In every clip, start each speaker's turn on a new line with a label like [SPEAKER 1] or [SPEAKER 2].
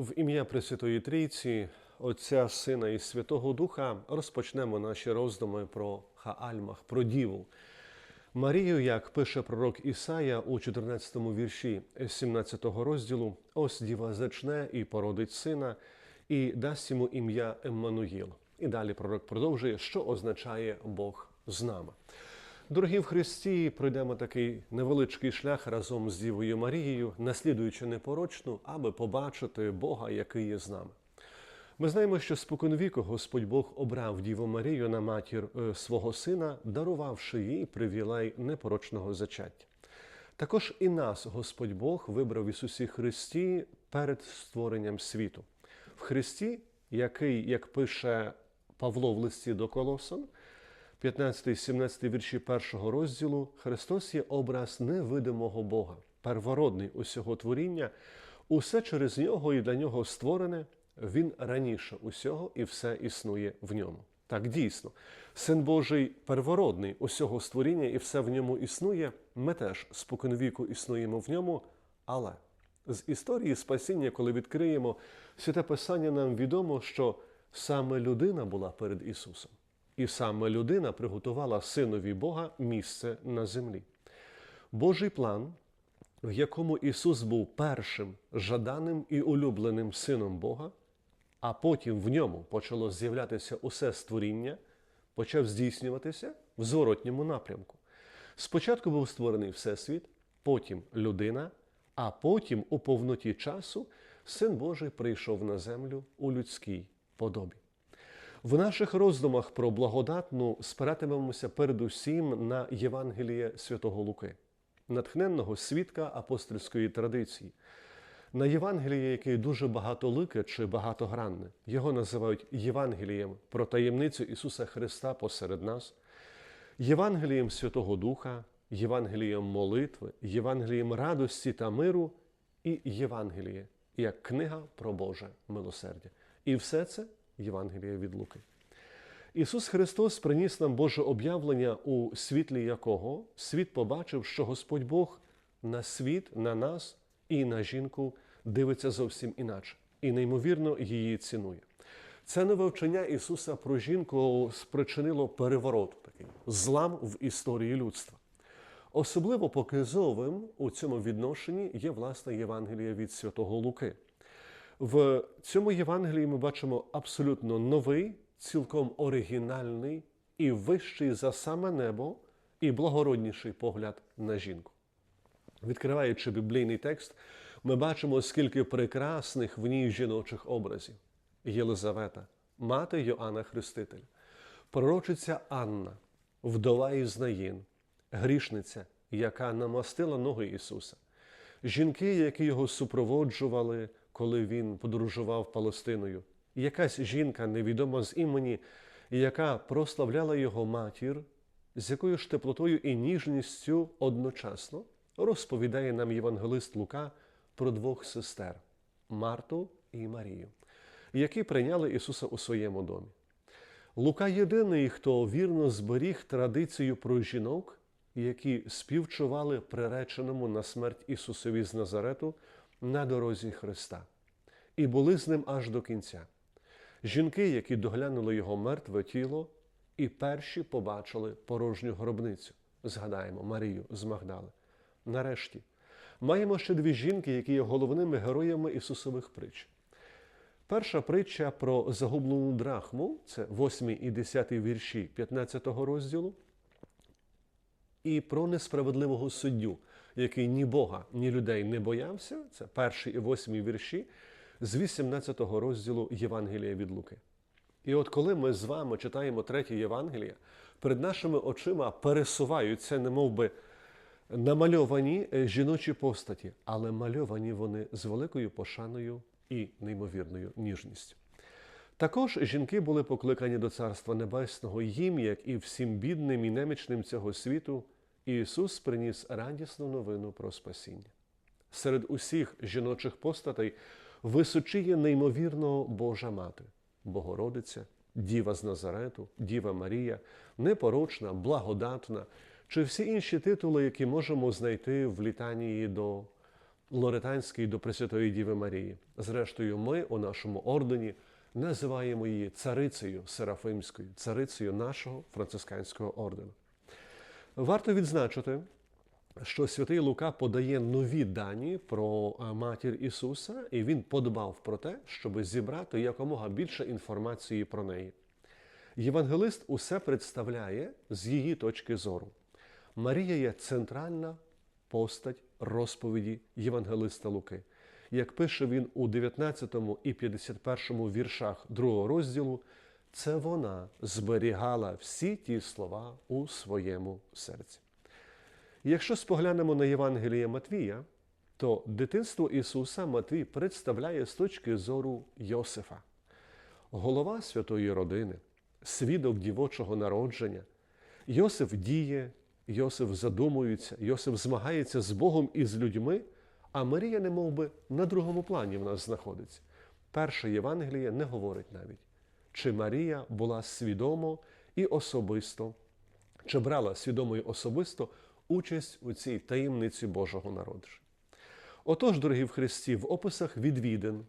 [SPEAKER 1] В ім'я Пресвятої Трійці, Отця, Сина і Святого Духа розпочнемо наші роздуми про Хаальмах, про Діву. Марію, як пише пророк Ісая у 14 вірші 17 розділу, ось діва зачне і породить сина, і дасть йому ім'я Еммануїл. І далі пророк продовжує, що означає Бог з нами. Дорогі в Христі, пройдемо такий невеличкий шлях разом з Дівою Марією, наслідуючи непорочну, аби побачити Бога, який є з нами. Ми знаємо, що споконвіку Господь Бог обрав Діву Марію на матір е, свого сина, дарувавши їй привілей непорочного зачаття. Також і нас Господь Бог вибрав в Ісусі Христі перед створенням світу. В Христі, який, як пише Павло в листі до Колосан, 15-17 вірші першого розділу, Христос є образ невидимого Бога, первородний усього творіння, усе через нього і для нього створене, він раніше усього і все існує в ньому. Так дійсно, син Божий первородний усього створіння і все в ньому існує. Ми теж споконвіку існуємо в ньому, але з історії спасіння, коли відкриємо святе Писання, нам відомо, що саме людина була перед Ісусом. І саме людина приготувала синові Бога місце на землі. Божий план, в якому Ісус був першим жаданим і улюбленим сином Бога, а потім в ньому почало з'являтися усе створіння, почав здійснюватися в зворотньому напрямку. Спочатку був створений Всесвіт, потім людина, а потім у повноті часу Син Божий прийшов на землю у людській подобі. В наших роздумах про благодатну спиратимемося передусім на Євангеліє святого Луки, натхненного свідка апостольської традиції, на Євангеліє, яке дуже багатолике чи багатогранне. Його називають Євангелієм про таємницю Ісуса Христа посеред нас, Євангелієм Святого Духа, Євангелієм молитви, Євангелієм радості та миру і Євангеліє як книга про Боже милосердя. І все це Євангелія від Луки. Ісус Христос приніс нам Боже об'явлення, у світлі якого світ побачив, що Господь Бог на світ, на нас і на жінку дивиться зовсім іначе і неймовірно її цінує. Це нове вчення Ісуса про жінку спричинило переворот, такий злам в історії людства. Особливо показовим у цьому відношенні є власне Євангелія від Святого Луки. В цьому Євангелії ми бачимо абсолютно новий, цілком оригінальний і вищий за саме небо і благородніший погляд на жінку. Відкриваючи біблійний текст, ми бачимо, скільки прекрасних в ній жіночих образів: Єлизавета, мати Йоанна Хрестителя, пророчиця Анна, вдова Ізнаїн, грішниця, яка намастила ноги Ісуса, жінки, які його супроводжували, коли він подорожував Палестиною, якась жінка невідома з імені, яка прославляла його матір, з якою ж теплотою і ніжністю одночасно розповідає нам євангелист Лука про двох сестер Марту і Марію, які прийняли Ісуса у своєму домі. Лука єдиний, хто вірно зберіг традицію про жінок, які співчували приреченому на смерть Ісусові з Назарету на дорозі Христа, і були з ним аж до кінця. Жінки, які доглянули його мертве тіло, і перші побачили порожню гробницю. Згадаємо Марію з Магдали. Нарешті, маємо ще дві жінки, які є головними героями Ісусових притч. Перша притча про загублену драхму це 8 і 10 вірші 15 розділу, і про несправедливого суддю, який ні Бога, ні людей не боявся. Це перший і восьмі вірші з 18 розділу Євангелія від Луки. І от коли ми з вами читаємо третє Євангеліє, перед нашими очима пересуваються, немов би, намальовані е, жіночі постаті, але мальовані вони з великою пошаною і неймовірною ніжністю. Також жінки були покликані до Царства Небесного, їм, як і всім бідним і немічним цього світу, Ісус приніс радісну новину про спасіння. Серед усіх жіночих постатей височіє неймовірно Божа Мати, Богородиця, Діва з Назарету, Діва Марія, непорочна, благодатна, чи всі інші титули, які можемо знайти в літанії до лоретанський до Пресвятої Діви Марії. Зрештою, ми у нашому ордені називаємо її царицею Серафимською, царицею нашого францисканського ордену. Варто відзначити, що святий Лука подає нові дані про е, матір Ісуса, і він подбав про те, щоб зібрати якомога більше інформації про неї. Євангелист усе представляє з її точки зору. Марія є центральна постать розповіді Євангелиста Луки. Як пише він у 19 і 51 віршах другого розділу, це вона зберігала всі ті слова у своєму серці. Якщо споглянемо на Євангеліє Матвія, то дитинство Ісуса Матвій представляє з точки зору Йосифа, голова святої родини, свідок дівочого народження. Йосиф діє, Йосиф задумується, Йосиф змагається з Богом і з людьми, а Марія, не би, на другому плані в нас знаходиться. Перше Євангеліє не говорить навіть, чи Марія була свідомо і особисто, чи брала свідомо і особисто участь у цій таємниці Божого народження. Отож, дорогі в Христі, в описах відвідин,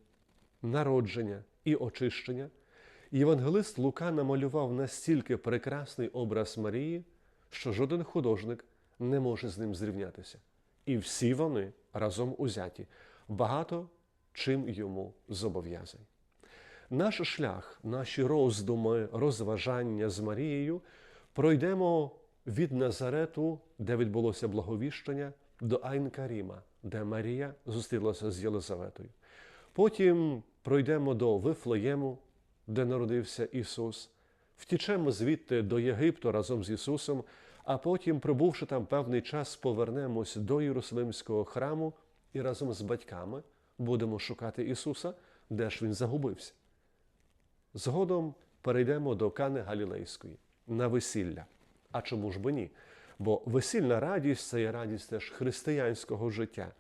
[SPEAKER 1] народження і очищення євангелист Лука намалював настільки прекрасний образ Марії, що жоден художник не може з ним зрівнятися. І всі вони разом узяті, багато чим йому зобов'язані. Наш шлях, наші роздуми, розважання з Марією пройдемо від Назарету, де відбулося благовіщення, до Айн-Каріма, де Марія зустрілася з Єлизаветою. Потім пройдемо до Вифлеєму, де народився Ісус, втічемо звідти до Єгипту разом з Ісусом, а потім, прибувши там певний час, повернемось до Єрусалимського храму і разом з батьками будемо шукати Ісуса, де ж Він загубився. Згодом перейдемо до Кани Галілейської на весілля. А чому ж би ні? Бо весільна радість це є радість теж християнського життя.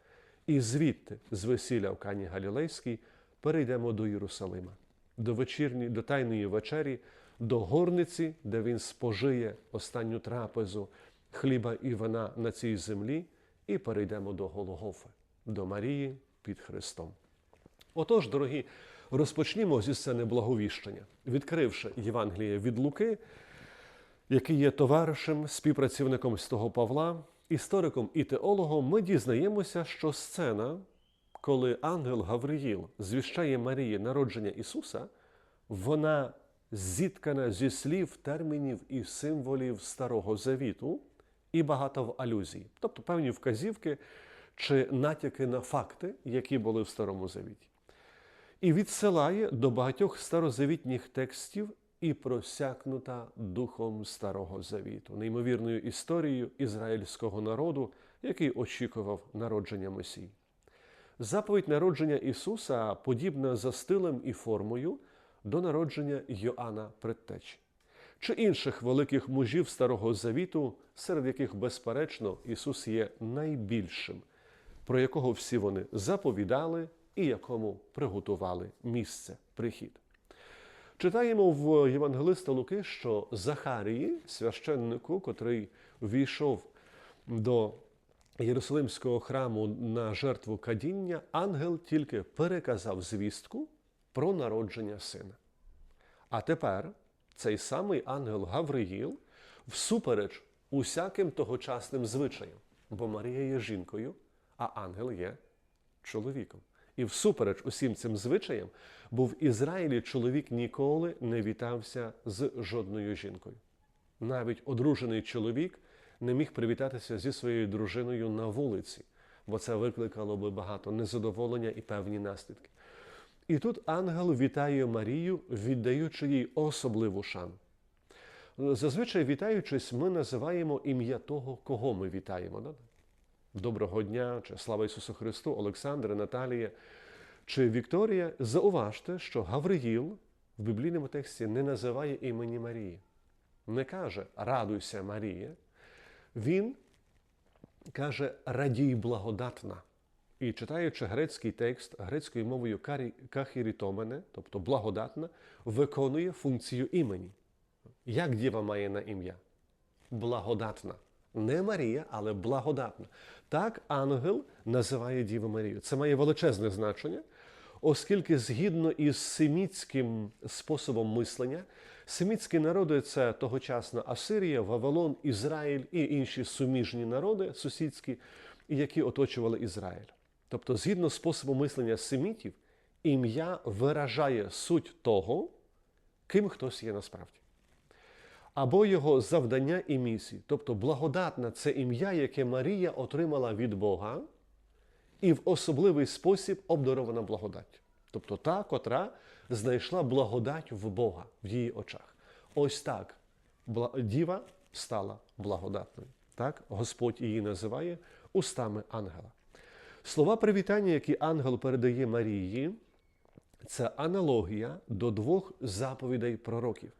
[SPEAKER 1] І звідти, з весілля в Кані Галілейській, перейдемо до Єрусалима, до вечірні, до Тайної вечері, до горниці, де він спожиє останню трапезу хліба і вина на цій землі, і перейдемо до Голгофи, до Марії під Христом. Отож, дорогі, розпочнімо зі сцени благовіщення, відкривши Євангеліє від Луки який є товаришем, співпрацівником святого Павла, істориком і теологом, ми дізнаємося, що сцена, коли ангел Гавриїл звіщає Марії народження Ісуса, вона зіткана зі слів, термінів і символів Старого Завіту і багато в алюзії, тобто певні вказівки чи натяки на факти, які були в Старому Завіті. І відсилає до багатьох старозавітніх текстів і просякнута духом Старого Завіту, неймовірною історією ізраїльського народу, який очікував народження Месії. Заповідь народження Ісуса подібна за стилем і формою до народження Йоанна Предтечі чи інших великих мужів Старого Завіту, серед яких, безперечно, Ісус є найбільшим, про якого всі вони заповідали і якому приготували місце, прихід. Читаємо в Євангелиста Луки, що Захарії, священнику, котрий війшов до Єрусалимського храму на жертву кадіння, ангел тільки переказав звістку про народження сина. А тепер цей самий ангел Гавриїл всупереч усяким тогочасним звичаям, бо Марія є жінкою, а ангел є чоловіком. І всупереч усім цим звичаям, бо в Ізраїлі чоловік ніколи не вітався з жодною жінкою. Навіть одружений чоловік не міг привітатися зі своєю дружиною на вулиці, бо це викликало би багато незадоволення і певні наслідки. І тут ангел вітає Марію, віддаючи їй особливу шану. Зазвичай вітаючись, ми називаємо ім'я того, кого ми вітаємо. Доброго дня, чи слава Ісусу Христу, Олександра, Наталія чи Вікторія. Зауважте, що Гавриїл в біблійному тексті не називає імені Марії, не каже Радуйся Марія. Він каже Радій благодатна. І читаючи грецький текст грецькою мовою кахірітомене, тобто благодатна, виконує функцію імені. Як діва має на ім'я? Благодатна. Не Марія, але благодатна. Так ангел називає Діву Марію. Це має величезне значення, оскільки згідно із семітським способом мислення, семітські народи це тогочасна Асирія, Вавилон, Ізраїль і інші суміжні народи сусідські, які оточували Ізраїль. Тобто, згідно з способом мислення семітів, ім'я виражає суть того, ким хтось є насправді. Або його завдання і місії. Тобто благодатна це ім'я, яке Марія отримала від Бога і в особливий спосіб обдарована благодаттю. Тобто та, котра знайшла благодать в Бога в її очах. Ось так діва стала благодатною. Так Господь її називає устами ангела. Слова привітання, які ангел передає Марії, це аналогія до двох заповідей пророків.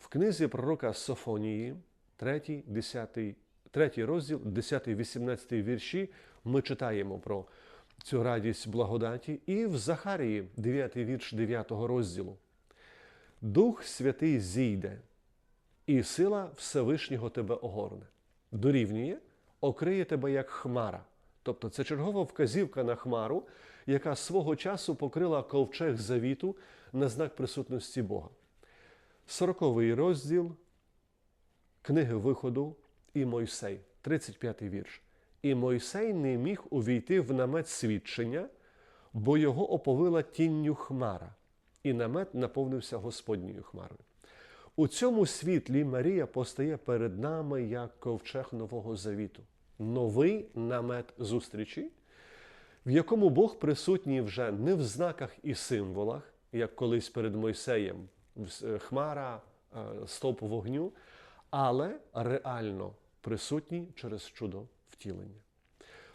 [SPEAKER 1] В книзі пророка Софонії, 3, 10, 3 розділ, 10, 18 вірші, ми читаємо про цю радість благодаті, і в Захарії, 9 вірш 9 розділу. Дух Святий зійде, і сила Всевишнього тебе огорне. Дорівнює, окриє тебе як хмара. Тобто це чергова вказівка на хмару, яка свого часу покрила ковчег завіту на знак присутності Бога. Сороковий розділ книги Виходу і Мойсей, 35 вірш. І Мойсей не міг увійти в намет свідчення, бо його оповила тінню хмара, і намет наповнився Господньою хмарою. У цьому світлі Марія постає перед нами як ковчег Нового Завіту, новий намет зустрічі, в якому Бог присутній вже не в знаках і символах, як колись перед Мойсеєм, хмара, е, стовп вогню, але реально присутній через чудо втілення.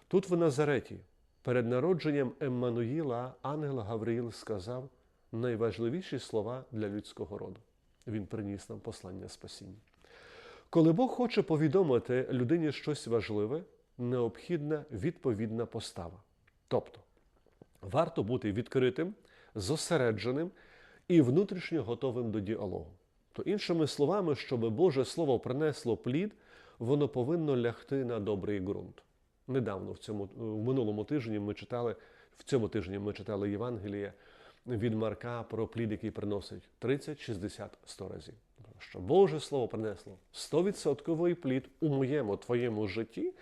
[SPEAKER 1] Тут в Назареті, перед народженням Еммануїла, ангел Гавриїл сказав найважливіші слова для людського роду. Він приніс нам послання спасіння. Коли Бог хоче повідомити людині щось важливе, необхідна відповідна постава. Тобто, варто бути відкритим, зосередженим і внутрішньо готовим до діалогу. То, іншими словами, щоб Боже Слово принесло плід, воно повинно лягти на добрий ґрунт. Недавно в цьому в минулому тижні ми читали, в цьому тижні ми читали Євангеліє від Марка про плід, який приносить 30, 60, 100 разів. Що Боже Слово принесло 100% плід у моєму твоєму житті,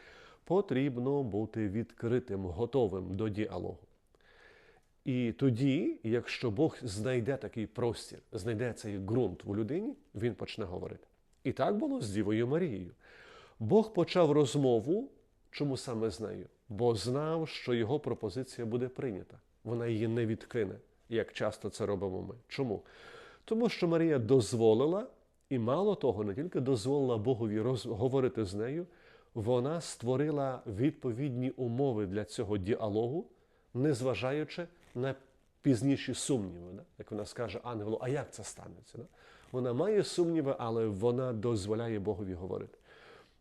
[SPEAKER 1] потрібно бути відкритим, готовим до діалогу. І тоді, якщо Бог знайде такий простір, знайде цей ґрунт у людині, він почне говорити. І так було з Дівою Марією. Бог почав розмову, чому саме з нею? Бо знав, що його пропозиція буде прийнята. Вона її не відкине, як часто це робимо ми. Чому? Тому що Марія дозволила, і мало того, не тільки дозволила Богові роз... говорити з нею, вона створила відповідні умови для цього діалогу, незважаючи на пізніші сумніви. Да? Як вона скаже ангелу, а як це станеться? Да? Вона має сумніви, але вона дозволяє Богові говорити.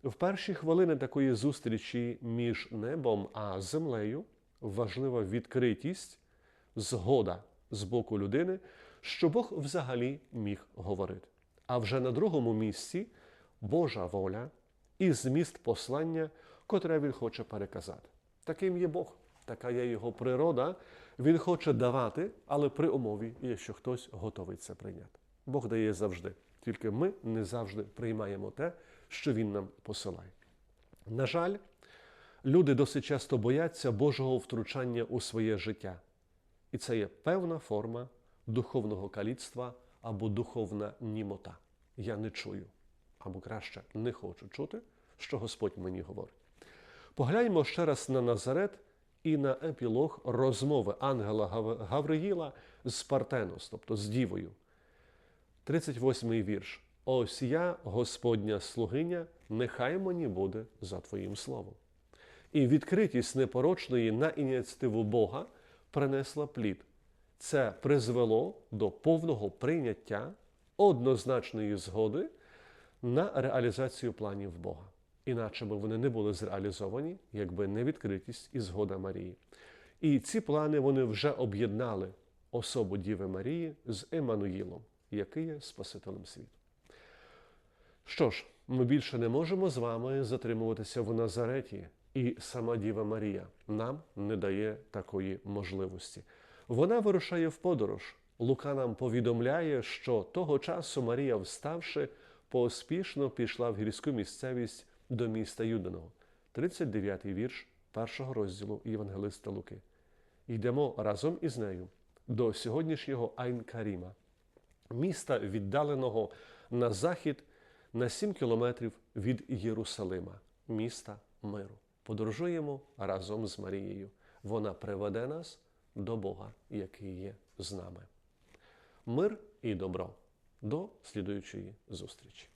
[SPEAKER 1] В перші хвилини такої зустрічі між небом а землею важлива відкритість, згода з боку людини, що Бог взагалі міг говорити. А вже на другому місці Божа воля і зміст послання, котре він хоче переказати. Таким є Бог, така є його природа. Він хоче давати, але при умові, якщо хтось готовий це прийняти. Бог дає завжди, тільки ми не завжди приймаємо те, що Він нам посилає. На жаль, люди досить часто бояться Божого втручання у своє життя. І це є певна форма духовного каліцтва або духовна німота. Я не чую, або краще не хочу чути, що Господь мені говорить. Погляньмо ще раз на Назарет і на епілог розмови ангела Гавриїла з Партенос, тобто з Дівою. 38-й вірш. Ось я, Господня слугиня, нехай мені буде за Твоїм словом. І відкритість непорочної на ініціативу Бога принесла плід. Це призвело до повного прийняття однозначної згоди на реалізацію планів Бога. Іначе би вони не були зреалізовані, якби не відкритість і згода Марії. І ці плани вони вже об'єднали особу Діви Марії з Еммануїлом, який є Спасителем світу. Що ж, Ми більше не можемо з вами затримуватися в Назареті, і сама Діва Марія нам не дає такої можливості. Вона вирушає в подорож. Лука нам повідомляє, що того часу Марія, вставши, поспішно пішла в гірську місцевість до міста Юданого. 39-й вірш першого розділу Євангелиста Луки. Йдемо разом із нею до сьогоднішнього Айн-Каріма, міста, віддаленого на захід на 7 кілометрів від Єрусалима, міста миру. Подорожуємо разом з Марією. Вона приведе нас до Бога, який є з нами. Мир і добро. До слідуючої зустрічі.